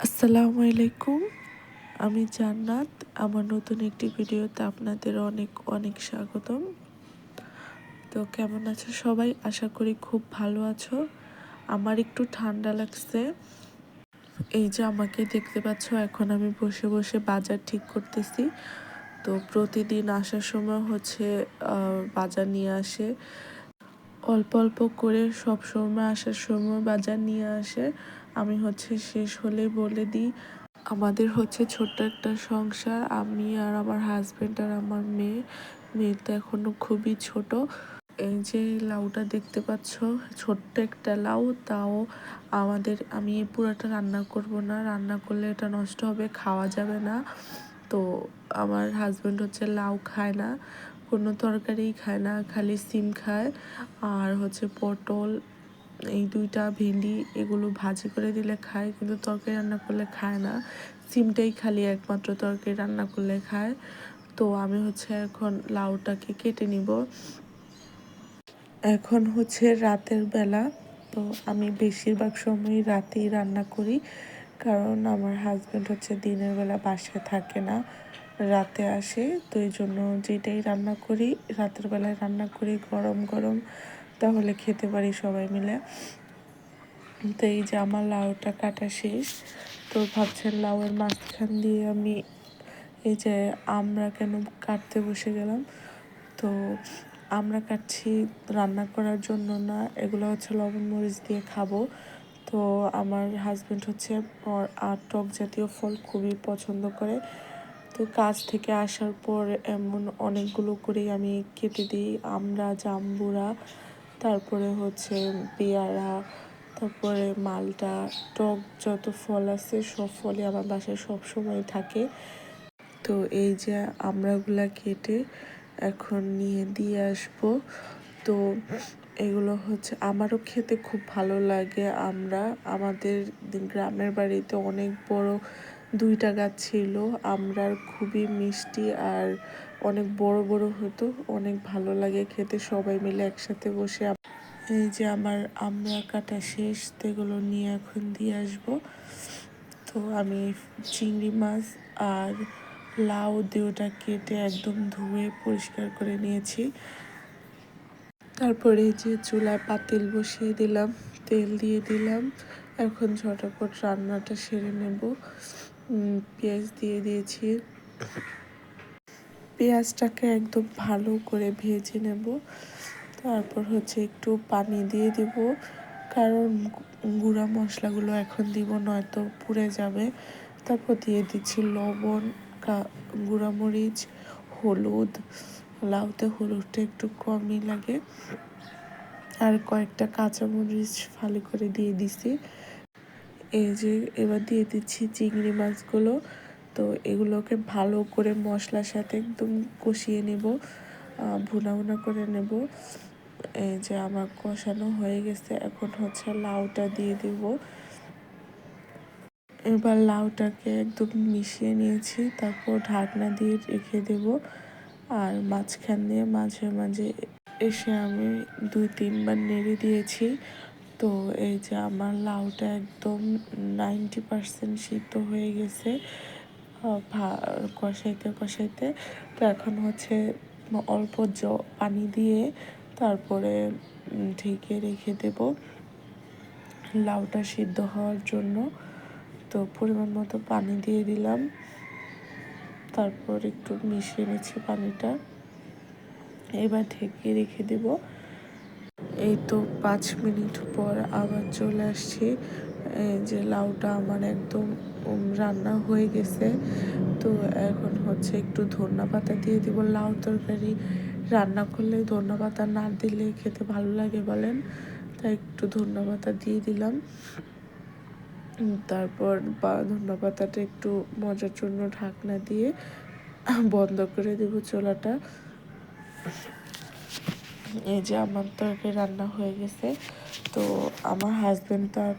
আসসালামু আলাইকুম। আমি জান্নাত। আমার নতুন একটি ভিডিওতে আপনাদের অনেক অনেক স্বাগতম। তো কেমন আছো সবাই? আশা করি খুব ভালো আছো। আমার একটু ঠান্ডা লাগছে। এই যে আমাকে দেখতে পাচ্ছ, এখন আমি বসে বসে বাজার ঠিক করতেছি। তো প্রতিদিন আসার সময় হচ্ছে বাজার নিয়ে আসে। অল্প অল্প করে সব সময় আসার সময় বাজার নিয়ে আসে। আমি হচ্ছে শেষ হলে বলে দিই, আমাদের হচ্ছে ছোট্ট একটা সংসার। আমি আর আমার হাজব্যান্ড আর আমার মেয়ে। মেয়ে তো এখনও খুবই ছোট। এই যে লাউটা দেখতে পাচ্ছ, ছোট্ট একটা লাউ। তাও আমাদের, আমি পুরোটা রান্না করব না। রান্না করলে এটা নষ্ট হবে, খাওয়া যাবে না। তো আমার হাজব্যান্ড হচ্ছে লাউ খায় না। কোনো তরকারি খায় না, খালি সিম খায়। আর হচ্ছে পটল এই দুইটা ভেন্ডি এগুলো ভাজি করে দিলে খায়, কিন্তু তরকারি রান্না করলে খায় না। সিমটাই খালি একমাত্র তরকারি রান্না করলে খায়। তো আমি হচ্ছে এখন লাউটাকে কেটে নিব। এখন হচ্ছে রাতের বেলা, তো আমি বেশিরভাগ সময় রাতেই রান্না করি। কারণ আমার হাজব্যান্ড হচ্ছে দিনের বেলা বাসায় থাকে না, রাতে আসে। তো এই জন্য যেটাই রান্না করি, রাতের বেলায় রান্না করি গরম গরম। তাহলে খেতে পারি সবাই মিলে। তো এই যে আমার লাউটা কাটা শেষ, তো ভাবছেন লাউয়ের মাঝখান দিয়ে আমি এই যে আমরা কেন কাটতে বসে গেলাম? তো আমরা কাটছি রান্না করার জন্য না, এগুলো হচ্ছে লবণ মরিচ দিয়ে খাব। তো আমার হাজব্যান্ড হচ্ছে আর টক জাতীয় ফল খুবই পছন্দ করে। তো কাজ থেকে আসার পর এমন অনেকগুলো করেই আমি কেটে দিই, আমরা, জাম্বুরা তারপরে হচ্ছে পেয়ারা, তারপরে মালটা, টক যত ফল আছে সব ফলই আমার বাসায় সব সময় থাকে। তো এই যে আমরাগুলা কেটে এখন নিয়ে দিয়ে আসব। তো এগুলো হচ্ছে আমারও খেতে খুব ভালো লাগে। আমরা, আমাদের গ্রামের বাড়িতে অনেক বড় দুইটা গাছ ছিল, আমরার খুবই মিষ্টি আর অনেক বড় বড় হতো, অনেক ভালো লাগে খেতে, সবাই মিলে একসাথে বসে এই যে আমার আমরা কাটা শেষ এগুলো নিয়ে এখন দিয়ে আসব। তো আমি চিংড়ি মাছ আর লাউ দিওটা কেটে একদম ধুয়ে পরিষ্কার করে নিয়েছি। তারপরে যে চুলায় পাতিল বসিয়ে দিলাম, তেল দিয়ে দিলাম। এখন ঝটাপট রান্নাটা সেরে নেব। পেঁয়াজ দিয়ে দিয়েছি। পেঁয়াজটাকে একদম ভালো করে ভেজে নেব। তারপর হচ্ছে একটু পানি দিয়ে দিব। কারণ গুঁড়া মশলাগুলো এখন দিব, নয়তো পুড়ে যাবে। তারপর দিয়ে দিচ্ছি লবণ গুঁড়ামরিচ, হলুদ। লাউতে হলুদটা একটু কমই লাগে। আর কয়েকটা কাঁচামরিচ ফালি করে দিয়ে দিছি। এই যে এবার দিয়ে দিচ্ছি চিংড়ি মাছগুলো। তো এগুলোকে ভালো করে মশলার সাথে একদম কষিয়ে নেব ভুনা ভুনা করে নেব। এই যে আমার কষানো হয়ে গেছে, এখন হচ্ছে লাউটা দিয়ে দিব। এবার লাউটাকে একদম মিশিয়ে নিয়েছি, তারপর ঢাকনা দিয়ে রেখে দেব। আর মাঝখান দিয়ে মাঝে মাঝে এসে আমি দুই তিনবার নেড়ে দিয়েছি। তো এই যে আমার লাউটা একদম নাইনটি পারসেন্ট সিদ্ধ হয়ে গেছে কষাইতে কষাইতে। তো এখন হচ্ছে অল্প জ, পানি দিয়ে তারপরে ঢেকে রেখে দেব লাউটা সিদ্ধ হওয়ার জন্য। তো পরিমাণ মতো পানি দিয়ে দিলাম। তারপর একটু মিশিয়ে নিচ্ছি পানিটা। এবার ঢেকে রেখে দেব। এই তো পাঁচ মিনিট পর আবার চলে আসছি। যে লাউটা আমার একদম রান্না হয়ে গেছে। তো এখন হচ্ছে একটু ধন্যা পাতা দিয়ে দিব লাউ তরকারি। রান্না করলে ধন্যা পাতা না দিলে খেতে ভালো লাগে বলেন। তাই একটু ধন্যা পাতা দিয়ে দিলাম। তারপর বা, ধন্যা পাতাটা একটু মজার জন্য ঢাকনা দিয়ে বন্ধ করে দেব চোলাটা। এই যে আমার তরকারি রান্না হয়ে গেছে, তো আমার হাজব্যান্ড তো আর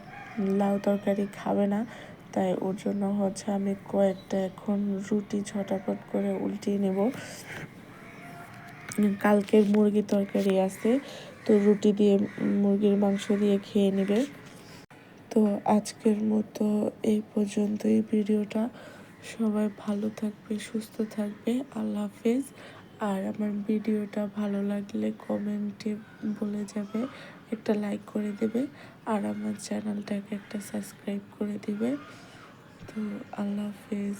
লাউ তরকারি খাবে না, তাই ওর জন্য হচ্ছে আমি কয়েকটা এখন রুটি ঝটাপট করে উল্টিয়ে নেব। কালকের মুরগি তরকারি আছে, তো রুটি দিয়ে মুরগির মাংস দিয়ে খেয়ে নেবে। তো আজকের মতো এই পর্যন্তই ভিডিওটা। সবাই ভালো থাকবে, সুস্থ থাকবে, আল্লাহ হাফেজ। আর আমার ভিডিওটা ভালো লাগলে কমেন্টে বলে যাবে, একটা লাইক করে দেবে আর আমার চ্যানেলটাকে একটা সাবস্ক্রাইব করে দেবে। তো আল্লাহ হাফেজ।